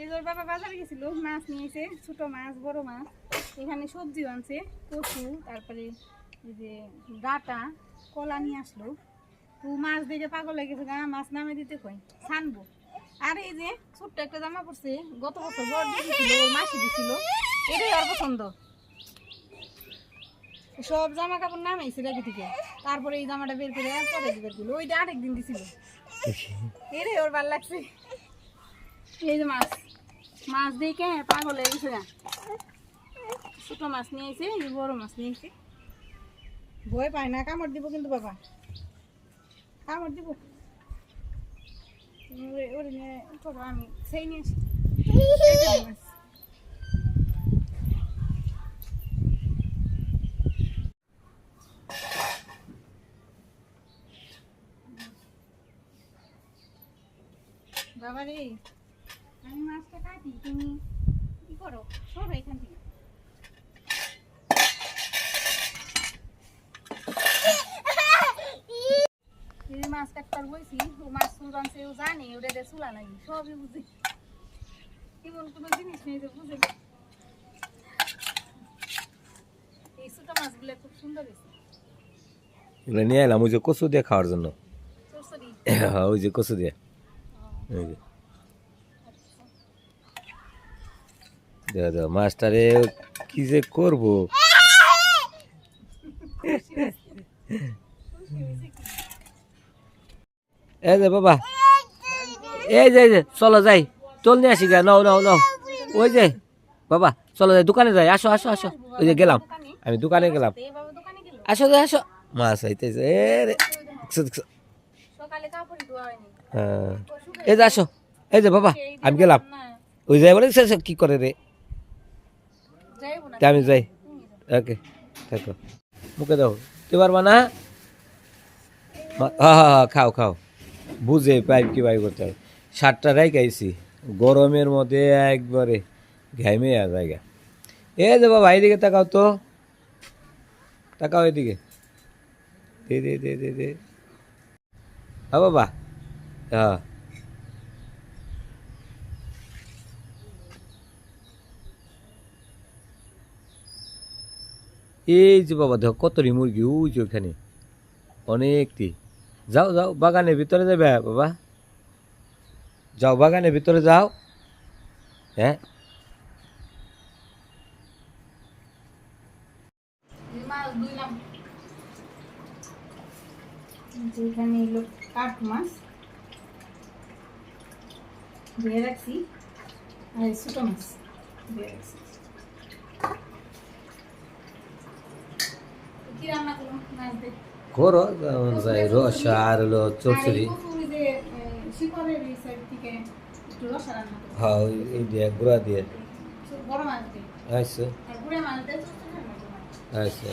এই যে বাবা বাজারে গেছিল মাছ নিয়েছে ছোট মাছ বড় মাছ। এখানে সবজি আনছে কচু তারপরে এই যে ডাটা কলা নিয়ে আসলো। তো মাছ দেখে পাগল হয়ে গেছে গা মাছ নামে দিতে কই? ছানবো। আর এই যে ছোট্ট একটা জামা পড়ছে গত বছর বড় দিয়েছিল ওর মাসি দিছিল এটাই ওর পছন্দ। সব জামা কাপড় নামাইছে রেখে থেকে। তারপরে এই জামাটা বের করে পরে বের করল। ওইটা আরেকদিন দিছিল। এটাই ওর ভালো লাগছে। এই যে মাছ। মাছ দেখে পাগল হয়ে গেছে। ছোট মাছ নিয়েছে এই যে বড় মাছ নিয়েছে ভয় পায় না, কামড় দিব কিন্তু বাবা। কামড় দিব। নিয়ে আমি সেই নিয়ে মাছ। বাবা রে আমি মাছটা কাটি তুমি কি করো? সরো এখান থেকে। মাছ কাটবার বইছি ও মাছ তুলবানছে ও জানে ওটা দিয়ে চুলা নাকি সবই বুঝি। এমন কোনো জিনিস নেই যে বুঝে এই ছোট মাছগুলো খুব সুন্দর হয়েছে। এগুলো নিয়ে এলাম ওই যে কচু দিয়ে খাওয়ার জন্য। হ্যাঁ, ওই যে কচু দিয়ে। ওই যে। দেখো মাছটারে কি যে করব? এই যে বাবা, এই যে চলো যাই। চল নিয়ে আসি গা, নাও নাও নাও। ওই যে, বাবা, চলো যাই, দোকানে যাই। আসো আসো আসো। ওই যে গেলাম। আমি দোকানে গেলাম। আসো যে আসো। মাছ আইতেছে হ্যাঁ। এই যে, আসো। এই যে, বাবা, আমি গেলাম। ওই যাই বলে কি করে রে? আমি যাই। ওকে, থাকো। মুখে দাও। তুই পারবা না? হ্যাঁ হ্যাঁ খাও খাও। বুঝে পাইপ কি পাইপ করতে হয় সাতটা রাই খাইছি। গরমের মধ্যে একবারে আর জায়গা। এ যে বাবা, এইদিকে তাকাও তো। তাকাও এদিকে দে দে দে দে দে। বাবা। হ্যাঁ। এই যে বাবা, দেখো কতরি মুরগি, ওই যে ওখানে অনেকটি যাও যাও, বাগানের ভিতরে যাবে, বাবা। যাও, বাগানের ভিতরে যাও। হ্যাঁ? এই মাছ ধুইলাম যে এখানে এলো কাঠ মাছ। ধুয়ে রাখছি। আর ছোটো মাছ। ধুয়ে রাখছি তো কি রান্না করলাম মাছ দিয়ে করো রস আর হলো চচড়ি আর এই কচুরি যে, এ, শিকড়ের এই side থেকে একটু রসা রান্না করব। হ্যাঁ এই দিয়ে গুঁড়া। আচ্ছা চচ্চড়ি। আচ্ছা করব।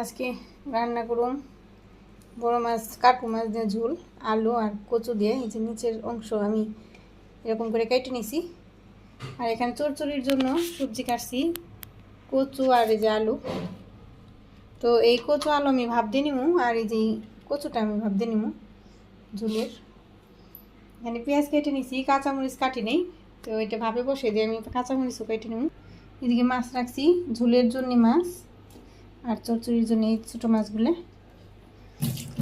আজকে রান্না করুন বড় মাছ, কাটু মাছ দিয়ে ঝোল, আলু আর কচু দিয়ে এই যে নিচের অংশ আমি এরকম করে কেটে নিছি। আর এখানে চচ্চড়ির জন্য সবজি কাটছি, কচু আর এই যে আলু। তো এই কচু আলু আমি ভাব দিয়ে নিমু আর এই যে কচুটা আমি ভাব দিয়ে নিমু ঝোলের। এখানে পেঁয়াজ কেটে নিছি, কাঁচামরিচ কাটি নেই, তো এটা ভাবে বসে দিয়ে আমি কাঁচামরিচও কেটে নিমু। এদিকে মাছ রাখছি, ঝোলের জন্য মাছ আর চচ্চড়ির জন্য এই ছোটো মাছগুলো।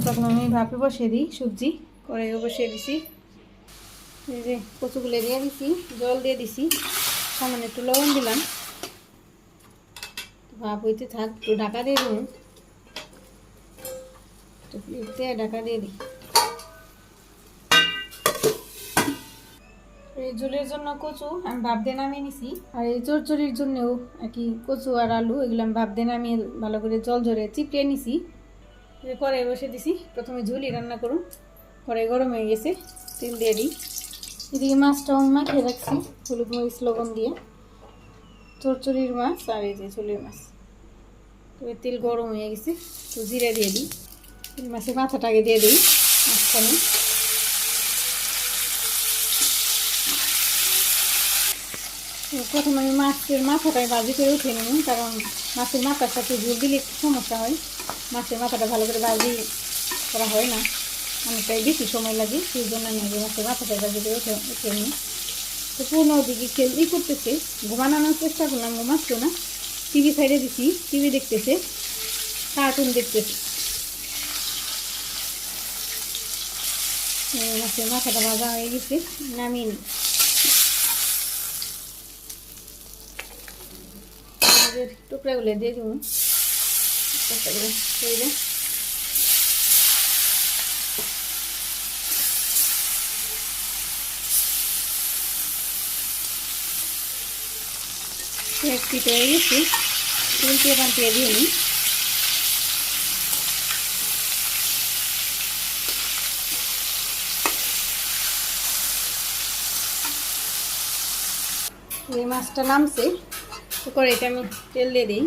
তখন আমি ভাপে বসিয়ে দিই সবজি, কড়াইও বসিয়ে দিছি। এই যে কচুগুলো দিয়ে দিছি, জল দিয়ে দিছি, সামান্য একটু লবণ দিলাম। ভাপ হইতে থাক, একটু ঢাকা দিয়ে দেবো ঢাকা দিয়ে দিই। এই ঝোলের জন্য কচু আমি ভাপ দিয়ে নামিয়ে নিছি। আর এই চচ্চড়ির জন্যও আর কি কচু আর আলু, এগুলো আমি ভাপ দিয়ে নামিয়ে ভালো করে জল ঝরে চিপড়িয়ে নিছি। কড়াই বসে দিছি। প্রথমে ঝুলি রান্না করুন। কড়াই গরম হয়ে গেছে, তেল দিয়ে দিই। এদিকে মাছটাও মাখিয়ে রাখছি, হলুদ মরিচ, লবণ দিয়ে। চচ্চড়ির মাছ আর এই যে ঝোলের মাছ। তবে তেল গরম হয়ে গেছে তো জিরে দিয়ে দিই। এই মাছের মাথাটা আগে দিয়ে দিই, মাঝখানে। প্রথমে মাছের মাথাটাই ভাজি করে উঠে নিই, কারণ মাছের মাথার সাথে ঝোল দিলে একটু সমস্যা হয়। মাছের মাথাটা ভালো করে ভাজি করা হয় না। অনেকটাই বেশি সময় লাগে, সেই জন্য আমি আগে মাছের মাথাটা ভাজি করে উঠে নিই। তো পূর্ণ ওদিকে খেল ই করতেছে, ঘুমানোর চেষ্টা করলাম, ঘুমাচ্ছো না? টিভি সাইডে দিছি টিভি দেখতেছে কার্টুন দেখতেছে। মাছের মাথাটা ভাজা হয়ে গেছে, নামিয়ে পেঁয়াজের টুকরাগুলো দিয়ে দিব। একটা করে তৈরি এক পিঠ হয়ে নিই এই মাছটা নামছে। এটা আমি তেল দিয়ে দিই।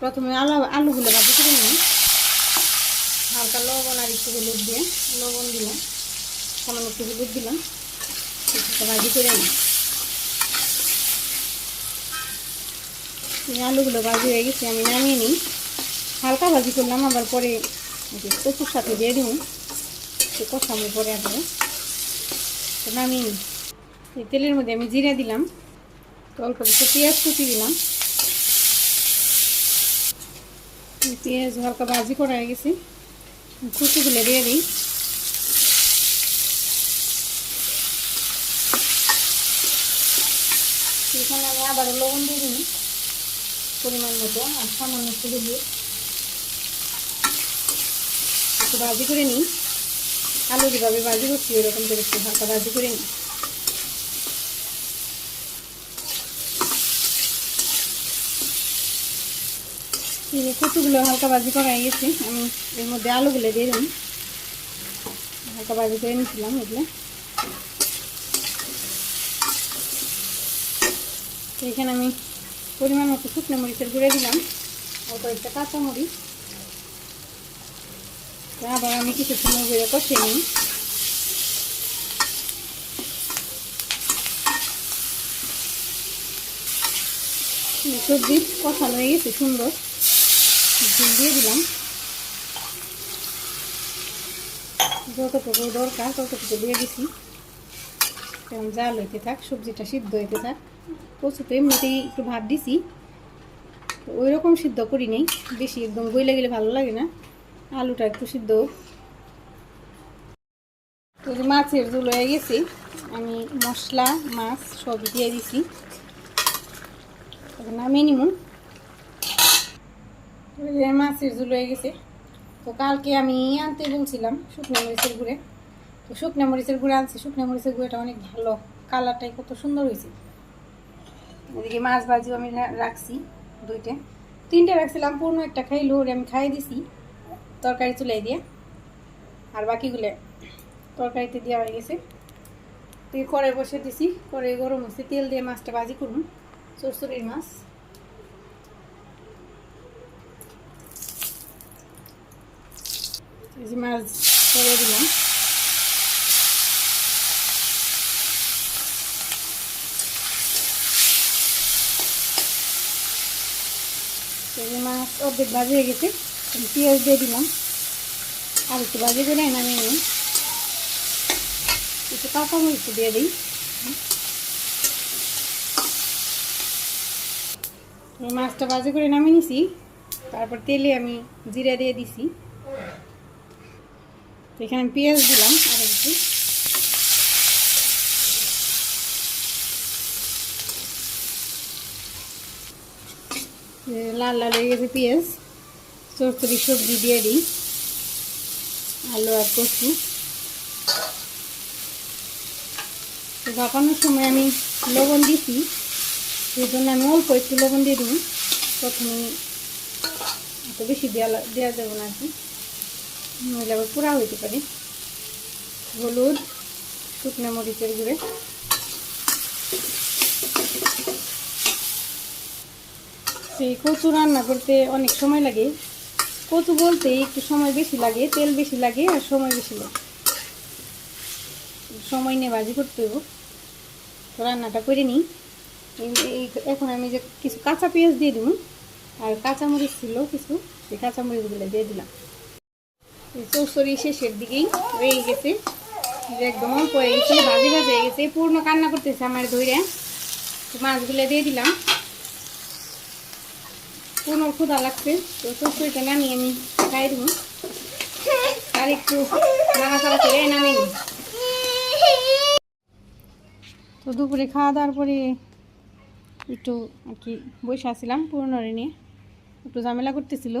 প্রথমে আলু আলুগুলো ভাজি করে নিই। হালকা লবণ আর একটু হলুদ দিয়ে লবণ দিলাম। সামান্য একটু হলুদ দিলাম। ভাজি করে নিই। আলুগুলো ভাজি হয়ে গেছে, আমি নামিয়ে নিই। হালকা ভাজি করলাম, আবার পরে কচুর সাথে দিয়ে দিব সে পরে আবার তো নামিয়ে নিই। তেলের মধ্যে আমি জিরা দিলাম। অল্প কিছু পেঁয়াজ কুচি দিলাম এই পেঁয়াজ হালকা ভাজি করা গেছে। কুচিগুলো দিয়ে দিই। এখানে আমি আবার লবণ দিয়ে দিই পরিমাণ মতো, আর সামান্য একটু হলুদ একটু ভাজি করে নিই। আলু যেভাবে ভাজি করছি ওরকম করে একটু হালকা ভাজি করে নিই। কচুগুলো হালকা ভাজি করা গেছে। আমি এর মধ্যে আলুগুলো দিয়ে দিই হালকা ভাজি করে নিয়েছিলাম এগুলো। এখানে আমি পরিমাণ মতো শুকনো মরিচের গুঁড়ে দিলাম। অল্প একটা কাঁচা মরিচ। আবার আমি কিছু সময় গুঁড়ে কষে নিই। সবজি কষানো হয়ে গেছে সুন্দর। ঝুল দিয়ে দিলাম। যতটুকু দরকার ততটুকু দিয়ে দিছি। এখন জাল হইতে থাক, সবজিটা সিদ্ধ হইতে থাক। তো এমনিতেই একটু ভাত দিছি। ওই রকম সিদ্ধ করি নেই, বেশি একদম গইলে গেলে ভালো লাগে না। আলুটা একটু সিদ্ধ তো যে মাছের ঝোল হয়ে গেছে, আমি মশলা, মাছ সবই দিয়ে দিছি। নামিয়ে নিমু। ওই যে মাছের ঝোল হয়ে গেছে। তো কালকে আমি আনতে বলছিলাম শুকনো মরিচের গুঁড়ে। তো শুকনো মরিচের গুঁড়ে আনছি। শুকনো মরিচের গুঁড়োটা অনেক ভালো। কালারটাই কত সুন্দর হয়েছে। এদিকে মাছ ভাজিও আমি রাখছি দুইটা। তিনটে রাখছিলাম, পূর্ণ একটা খাইলো, ওরে আমি খাইয়ে দিছি তরকারি চুলাই দিয়ে। আর বাকিগুলো তরকারিতে দেওয়া হয়ে গেছে। এই কড়াই বসে দিছি। কড়াই গরম হচ্ছে, তেল দিয়ে মাছটা ভাজি করুন। চরচড়ির মাছ। এই মাছ করে দিলাম। এই মাছ অর্ধেক ভাজি হয়ে গেছে পেঁয়াজ দিয়ে দিলাম। আর একটু ভাজি করে নামিয়ে নিই একটু কাঁচা মরিচ দিয়ে দিই। মাছটা ভাজি করে নামিয়ে নিছি। তারপর তেলে আমি জিরা দিয়ে দিছি। এখানে পেঁয়াজ দিলাম আর একটু লাল লাল হয়ে গেছে পেঁয়াজ। চরচরি সবজি দিয়ে দিই। আলু আর কচু। তো ভাপানোর সময় আমি লবণ দিছি। সেই জন্য আমি অল্প একটু লবণ দিয়ে দিই। প্রথমে এত বেশি দেওয়া দেওয়া যাবে না আর কি। নইলে আবার পোড়া হইতে পারে। হলুদ, শুকনো মরিচের গুঁড়ে। সেই কচু রান্না করতে অনেক সময় লাগে। কচু বলতে একটু সময় বেশি লাগে, তেল বেশি লাগে আর সময় বেশি লাগে। সময় নিয়ে ভাজি করতে হবে তো রান্নাটা করে নিই। এখন আমি যে কিছু কাঁচা পেঁয়াজ দিয়ে দিব। আর কাঁচামরিচ ছিল কিছু, সেই কাঁচামরিচগুলো দিয়ে দিলাম। চৌচড়ি শেষের দিকেই হয়ে গেছে। একদম অল্প হয়ে গেছে, ভাজি ভাজি হয়ে গেছে, পূর্ণ কান্না করতেছে আমার ধৈর্য তো মাছগুলো দিয়ে দিলাম। পূর্ণ ক্ষুধা লাগছে, তো চৌচড়িটা নামিয়ে আমি খাই দেবো। আর একটু নাড়াচাড়া করে নামিয়ে তো দুপুরে খাওয়া দাওয়ার পরে একটু আর কি বসে আসছিলাম পুরনোরে নিয়ে একটু ঝামেলা করতেছিল।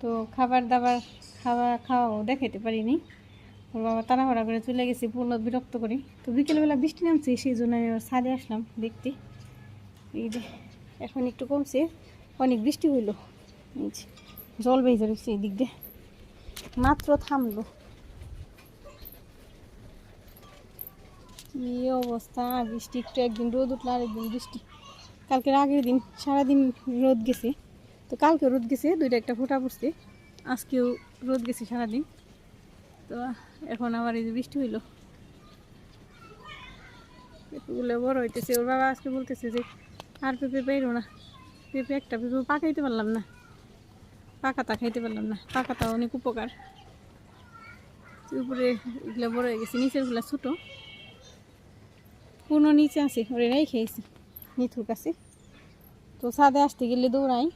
তো খাবার দাবার খাবার খাওয়াও দেখাইতে পারিনি। ওর বাবা তাড়াহুড়া করে চলে গেছে পূর্ণ বিরক্ত করে। তো বিকেলবেলা বৃষ্টি নামছে, সেই জন্য আমি আবার ছাদে আসলাম দেখতে। এই যে, এখন একটু কমছে, অনেক বৃষ্টি হইল। এই যে, জল বেজে রয়েছে এই দিক দিয়ে। মাত্র থামলো। কি অবস্থা? বৃষ্টি একটু একদিন রোদ উঠল আর একদিন বৃষ্টি। কালকের আগের দিন, সারাদিন রোদ গেছে। তো কালকে রোদ গেছে, দুইটা একটা ফোঁটা পড়ছে। আজকেও রোদ গেছে সারাদিন। তো এখন আবার এই যে বৃষ্টি হইল। পেঁপেগুলো বড় হইতেছে। ওর বাবা আজকে বলতেছে যে, আর পেঁপে পাইরো না। পেঁপে একটা পেঁপে পাকাইতে পারলাম না। পাকাতা খাইতে পারলাম না। পাকাতা অনেক উপকার। উপরে এগুলো বড় হয়ে গেছে। নিচেরগুলো ছোটো। কোনো নিচে আছে। ওরে রাই খেয়েছি নিথুর কাছে। তো ছাদে আসতে গেলে দৌড়াই।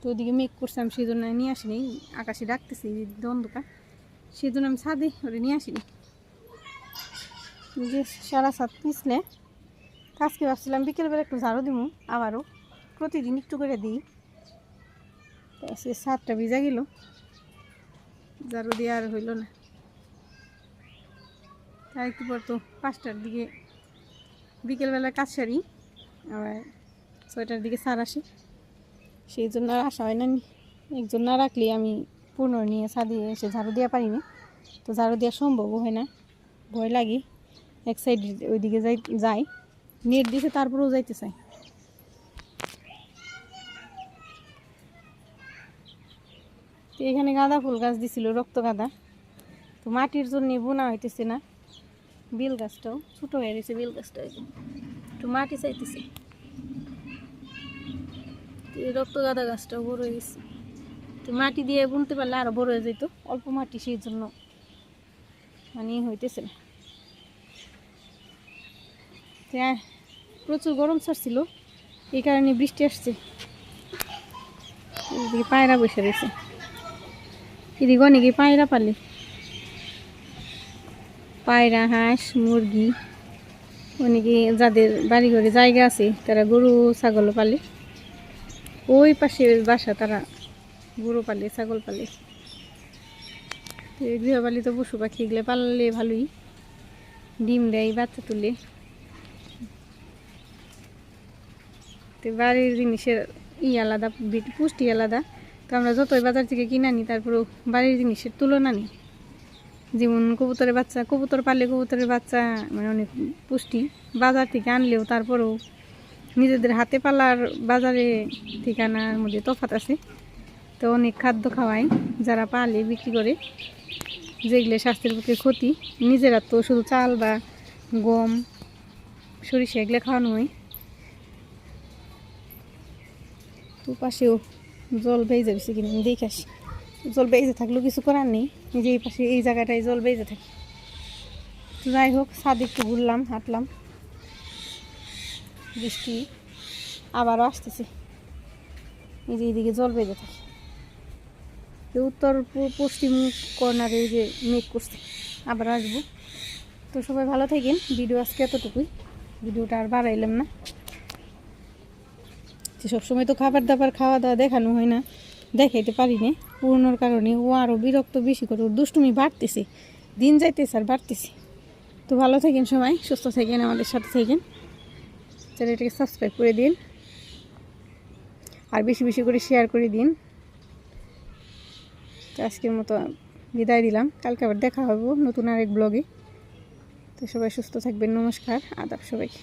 তো ওদিকে মেঘ করছিলাম সেই জন্য নিয়ে আসিনি। আকাশে ডাকতেছি দ্বন্দ্বকা সেই জন্য আমি ছাদে ওরে নিয়ে আসিনি। যে সারা সাত পিছলে আজকে ভাবছিলাম বিকেলবেলা একটু ঝাড়ু দিব আবারও প্রতিদিন একটু করে দিই। তো সাতটা ভিজা গেল। ঝাড়ু দিয়ে আর হইল না। তার একটু পর তো পাঁচটার দিকে বিকেলবেলা কাজ সারি, আবার ছয়টার দিকে সার আসে। সেই জন্য আর আসা হয় না। একজন না রাখলে আমি পুনর নিয়ে ছাদে এসে ঝাড়ু দেওয়া পারি না তো ঝাড়ু দেওয়া সম্ভবও হয় না। ভয় লাগে। এক সাইড ওইদিকে যাই যাই। নেট দিছে, তারপরেও যাইতে চাই। তো এখানে গাঁদা ফুল গাছ দিছিল, রক্ত গাঁদা। তো মাটির জন্য বোনা হইতেছে না। বিল গাছটাও, ছোটো হয়ে গেছে বিল গাছটা একদম একটু মাটি চাইতেছে। রক্ত গাঁদা গাছটাও বড় হয়ে গেছে। তো মাটি দিয়ে বুনতে পারলে আরও বড় হয়ে যেত অল্প মাটি সেই জন্য মানে হইতেছে না। আহ, প্রচুর গরম ছাড়ছিল এই কারণে বৃষ্টি আসছে। এদিকে পায়রা বসে রয়েছে। এদিকে অনেকে পায়রা পালে। পায়রা হাঁস মুরগি অনেকে যাদের বাড়ি ঘরে জায়গা আছে তারা গরু ছাগল পালে। ওই পাশে বাসা, তারা গরু পালে, ছাগল পালে। গৃহপালিত পশু পাখি, এগুলো পাললে ভালোই। ডিম দেয় বাচ্চা তুলে। তো বাড়ির জিনিসের ই আলাদা পুষ্টি আলাদা। তো আমরা যতই বাজার থেকে কিনে আনি, তারপরেও বাড়ির জিনিসের তুলনা নেই। যেমন কবুতরের বাচ্চা, কবুতর পালে কবুতরের বাচ্চা মানে অনেক পুষ্টি। বাজার থেকে আনলেও তারপরেও নিজেদের হাতে পালার বাজারে ঠিকানার মধ্যে তফাত আছে। তো অনেক খাদ্য খাওয়াই, যারা পালে বিক্রি করে, যেগুলো স্বাস্থ্যের পক্ষে ক্ষতি। নিজেরা তো শুধু চাল বা গম, সরিষা এগুলো খাওয়ানো হয়। তো পাশেও জল বেজে গেছে কিনা আমি দেখে আসি। জল বেজে থাকলেও কিছু করার নেই। যে এই পাশে এই জায়গাটায় জল বেজে থাকে। যাই হোক, ছাদে একটু ঘুরলাম, হাঁটলাম। বৃষ্টি আবারও আসতেছে। এইদিকে জল বেজে থাকে। উত্তর পশ্চিম কর্নারে এই যে মেঘ করছে। আবার আসব। তো সবাই ভালো থাকেন। ভিডিও আজকে এতটুকুই। ভিডিওটা আর বাড়াইলাম না। সবসময় তো খাবার দাবার খাওয়া দাওয়া দেখানো হয় না, দেখাইতে পারি না। পুরনোর কারণে ও আরও বিরক্ত বেশি করে ওর দুষ্টুমি বাড়তেছে। দিন যাইতেছে আর বাড়তেছে। তো ভালো থাকেন সবাই, সুস্থ থাকেন, আমাদের সাথে থাকেন। চ্যানেলটাকে সাবস্ক্রাইব করে দিন। আর বেশি বেশি করে শেয়ার করে দিন। আজকের মতো বিদায় দিলাম। কালকে আবার দেখা হবে নতুন আরেক ব্লগে তো সবাই সুস্থ থাকবেন, নমস্কার, আদাব সবাইকে।